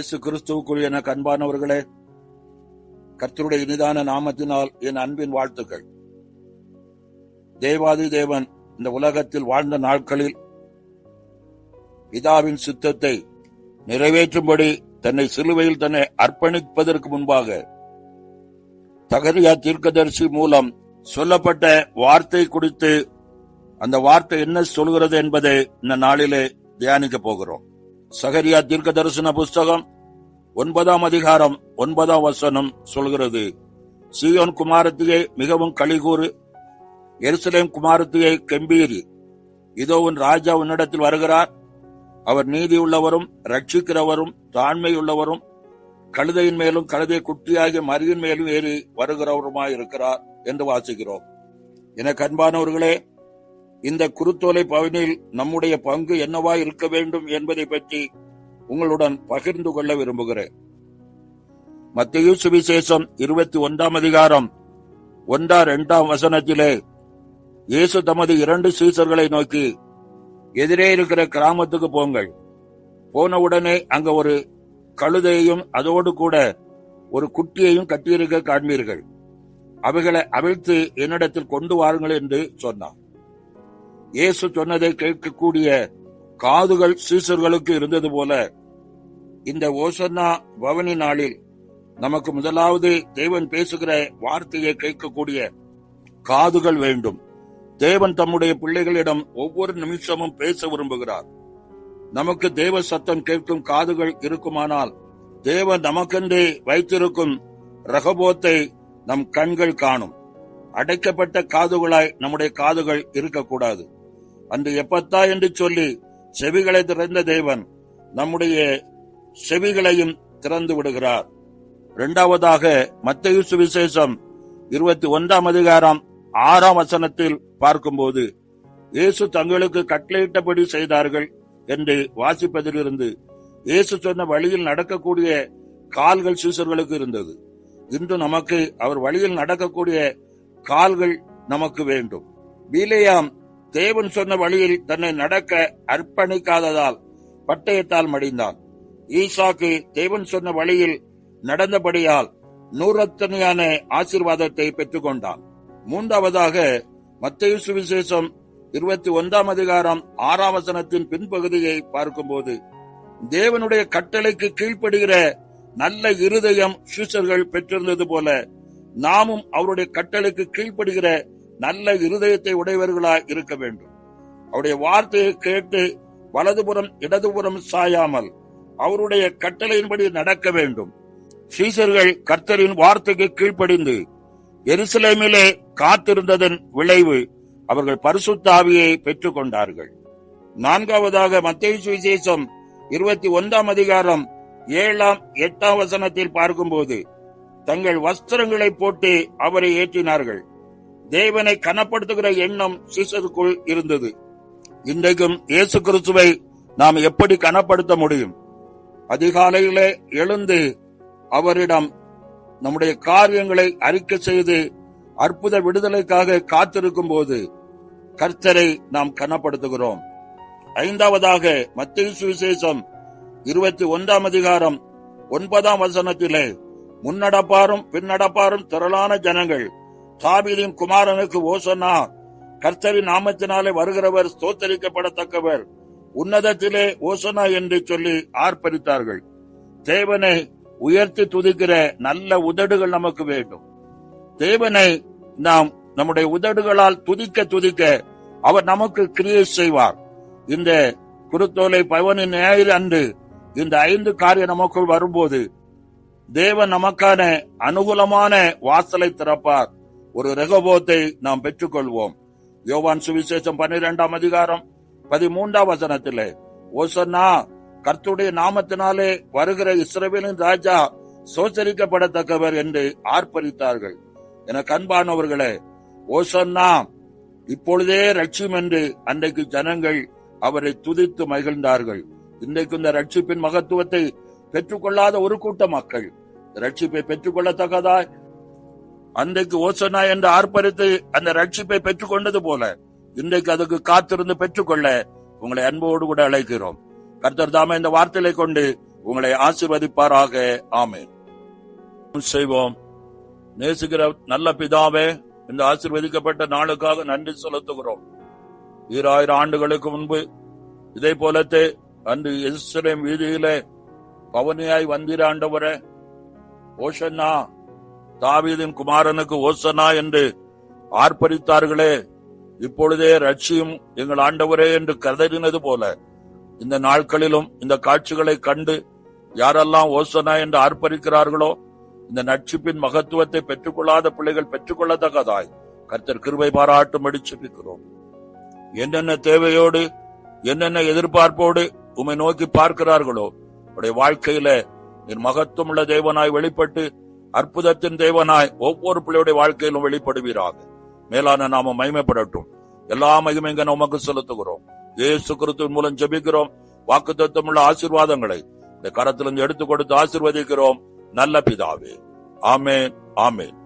இயேசு கிறிஸ்துவுக்குள் என அன்பானவர்களே கர்த்தருடைய இனிதான நாமத்தினால் என் அன்பின் வாழ்த்துக்கள். தேவாதி தேவன் இந்த உலகத்தில் வாழ்ந்த நாட்களில் பிதாவின் சித்தத்தை நிறைவேற்றும்படி தன்னை சிலுவையில் தன்னை அர்ப்பணிப்பதற்கு முன்பாக தகரியா தீர்க்கதரிசி மூலம் சொல்லப்பட்ட வார்த்தை குறித்து அந்த வார்த்தை என்ன சொல்கிறது என்பதை இந்த நாளிலே தியானிக்க போகிறோம். சகரியா தீர்க்க தரிசன புஸ்தகம் ஒன்பதாம் அதிகாரம் ஒன்பதாம் வசனம் சொல்கிறது. சியோன் குமாரத்தியை மிகவும் கலிகூறு எருசலேம் குமாரத்தியை கெம்பீரி. இதோ உன் ராஜா உன்னிடத்தில் வருகிறார். அவர் நீதி உள்ளவரும் ரட்சிக்கிறவரும் தாழ்மையுள்ளவரும் கழுதையின் மேலும் கழுதை குட்டியாகிய மரியின் மேலும் ஏறி வருகிறவருமாய் இருக்கிறார் என்று வாசிக்கிறோம். என கண்பானவர்களே இந்த குருத்தோலை பவனில் நம்முடைய பங்கு என்னவா இருக்க வேண்டும் என்பதை பற்றி உங்களுடன் பகிர்ந்து கொள்ள விரும்புகிறேன். மத்திய சுவிசேஷம் இருபத்தி ஒன்றாம் அதிகாரம் ஒன்றா இரண்டாம் வசனத்திலே இயேசு தமது இரண்டு சீசர்களை நோக்கி எதிரே இருக்கிற கிராமத்துக்கு போங்கள். போனவுடனே அங்க ஒரு கழுதையையும் அதோடு கூட ஒரு குட்டியையும் கட்டியிருக்க காண்பீர்கள். அவைகளை அவிழ்த்து என்னிடத்தில் கொண்டு வாருங்கள் என்று சொன்னார் இயேசு சொன்னதை கேட்கக்கூடிய காதுகள் சீசர்களுக்கு இருந்தது போல இந்த ஓசன்னா பவனி நாளில் நமக்கு முதலாவது தேவன் பேசுகிற வார்த்தையை கேட்கக்கூடிய காதுகள் வேண்டும். தேவன் தம்முடைய பிள்ளைகளிடம் ஒவ்வொரு நிமிஷமும் பேச விரும்புகிறார். நமக்கு தேவ சத்தம் கேட்கும் காதுகள் இருக்குமானால் தேவன் நமக்கென்றே வைத்திருக்கும் ரகபோத்தை நம் கண்கள் காணும். அடைக்கப்பட்ட காதுகளாய் நம்முடைய காதுகள் இருக்கக்கூடாது. அன்று எப்பத்தா என்று சொல்லி செவிகளை திறந்த தேவன் நம்முடைய செவிகளையும் திறந்து விடுகிறார். இரண்டாவதாக மத்திய சுவிசேஷம் இருபத்தி ஒன்றாம் அதிகாரம் ஆறாம் வசனத்தில் பார்க்கும்போது இயேசு தங்களுக்கு கட்டளையிட்டபடி செய்தார்கள் என்று வாசிப்பதிலிருந்து இயேசு சொன்ன வழியில் நடக்கக்கூடிய கால்கள் சீசர்களுக்கு இருந்தது. இன்று நமக்கு அவர் வழியில் நடக்கக்கூடிய கால்கள் நமக்கு வேண்டும். பீலேயாம் தேவன் சொன்ன வழியில் தன்னை நடக்க அர்ப்பணிக்காததால் பட்டயத்தால் மடிந்தான். ஈசாக்கு தேவன் சொன்ன வழியில் நடந்தபடியால் நூறத்தனையான ஆசீர்வாதத்தை பெற்றுக்கொண்டான். மூன்றாவதாக மத்திய சுவிசேஷம் இருபத்தி ஒன்றாம் அதிகாரம் ஆறாம் வசனத்தின் பின்பகுதியை பார்க்கும்போது தேவனுடைய கட்டளைக்கு கீழ்ப்படுகிற நல்ல இருதயம் சீசர்கள் பெற்றிருந்தது போல நாமும் அவருடைய கட்டளைக்கு கீழ்ப்படுகிற நல்ல இருதயத்தை உடையவர்களாய் இருக்க வேண்டும். அவருடைய வார்த்தையை கேட்டு வலதுபுறம் இடதுபுறம் சாயாமல் அவருடைய கட்டளையின்படி நடக்க வேண்டும். சீசர்கள் கர்த்தரின் வார்த்தைக்கு கீழ்ப்படிந்து எருசலேமிலே காத்திருந்ததன் விளைவு அவர்கள் பரிசுத்தாவியை பெற்றுக் கொண்டார்கள். நான்காவதாக மத்திய சுவிசேஷம் இருபத்தி ஒன்றாம் அதிகாரம் ஏழாம் எட்டாம் வசனத்தில் பார்க்கும்போது தங்கள் வஸ்திரங்களை போட்டு அவரை ஏற்றினார்கள். தேவனை கனப்படுத்துகிற எண்ணம் சீசருக்குள் இருந்தது. இன்றைக்கும் இயேசு கிறிஸ்துவை நாம் எப்படி கனப்படுத்த முடியும்? அதிகாலையிலே எழுந்து அவரிடம் நம்முடைய காரியங்களை அறிக்கை செய்து அற்புத விடுதலைக்காக காத்திருக்கும் போது கர்த்தரை நாம் கனப்படுத்துகிறோம். ஐந்தாவதாக மத்திய சுவிசேஷம் இருபத்தி ஒன்றாம் அதிகாரம் ஒன்பதாம் வசனத்திலே முன்னடப்பாரும் பின்னடப்பாரும் திரளான ஜனங்கள் தாபீதின் குமாரனுக்கு ஓசனா கர்த்தரின் நாமத்தினாலே வருகிறவர் ஸ்தோத்தரிக்கப்படத்தக்கவர். உன்னதத்திலே ஓசனா என்று சொல்லி ஆர்ப்பரித்தார்கள். தேவனை உயர்த்தி துதிக்கிற நல்ல உதடுகள் நமக்கு வேண்டும். தேவனை நாம் நம்முடைய உதடுகளால் துதிக்க துதிக்க அவர் நமக்கு கிரியை செய்வார். இந்த குருத்தோலை பவனின் ஞாயிறு அன்று இந்த ஐந்து காரியம் நமக்குள் வரும்போது தேவன் நமக்கான அனுகூலமான வாசலை திறப்பார். ஒரு ரகபோத்தை நாம் பெற்றுக்கொள்வோம். யோவான் சுவிசேஷம் பன்னிரெண்டாம் அதிகாரம் பதிமூன்றாம் வசனத்திலே ஓசன்னா கர்த்துடைய நாமத்தினாலே வருகிற இஸ்ரேவேலின் ராஜா சோச்சரிக்கப்படத்தக்கவர் என்று ஆர்ப்பரித்தார்கள். என கண்பானவர்களே ஓசன்னா இப்பொழுதே ரட்சியம் என்று அன்றைக்கு ஜனங்கள் அவரை துதித்து மகிழ்ந்தார்கள். இன்றைக்கு இந்த ரட்சிப்பின் மகத்துவத்தை பெற்றுக்கொள்ளாத ஒரு கூட்ட மக்கள் ரட்சிப்பை பெற்றுக்கொள்ளத்தக்கதாய் அன்றைக்கு ஓசனா என்று ஆர்ப்பரித்து அந்த ரட்சிப்பை பெற்றுக்கொண்டது போல இன்றைக்கு அதுக்கு காத்திருந்து பெற்றுக்கொள்ள உங்களை அன்போடு கூட அழைக்கிறோம். கர்த்தர் தாம இந்த வார்த்தைகளை கொண்டு உங்களை ஆசிர்வதிப்பாராக. ஆமென். செய்வோம். நேசிக்கிற நல்ல பிதாவே இந்த ஆசிர்வதிக்கப்பட்ட நாளுக்காக நன்றி செலுத்துகிறோம். ஈராயிரம் ஆண்டுகளுக்கு முன்பு இதே போலத்தே அன்று எருசலேம் வீதியிலே பவனியாய் வந்திராண்டவரே ஓஷன்னா தாவீதின் குமாரனுக்கு ஓசனா என்று ஆர்ப்பரித்தார்களே. இப்பொழுதே ரட்சியும் எங்கள் ஆண்டவரே என்று கதறினது போல. இந்த நாட்களிலும் இந்த காட்சிகளை கண்டு யாரெல்லாம் ஓசனா என்று ஆர்ப்பரிக்கிறார்களோ இந்த நட்சிப்பின் மகத்துவத்தை பெற்றுக்கொள்ளாத பிள்ளைகள் பெற்றுக்கொள்ளத்தக்கதாய் கர்த்தர் கிருபை பாராட்டும்படி செபிக்கிறோம். என்னென்ன தேவையோடு என்னென்ன எதிர்பார்ப்போடு உம்மை நோக்கி பார்க்கிறார்களோ உடைய வாழ்க்கையில என் மகத்துவமுள்ள தேவனாய் வெளிப்பட்டு அற்புதத்தின் தேவனாய் ஒவ்வொரு பிள்ளையுடைய வாழ்க்கையிலும் வெளிப்படுவீராக. மேலான நாம மகிமைப்படட்டும். எல்லா மகிமைங்க நமக்கு செலுத்துகிறோம். இயேசு கிறிஸ்துவின் மூலம் ஜெபிக்கிறோம். வாக்கு உள்ள ஆசீர்வாதங்களை இந்த கரத்திலிருந்து எடுத்துக் கொடுத்து ஆசீர்வதிக்கிறோம். நல்ல பிதாவே. ஆமே ஆமேன்.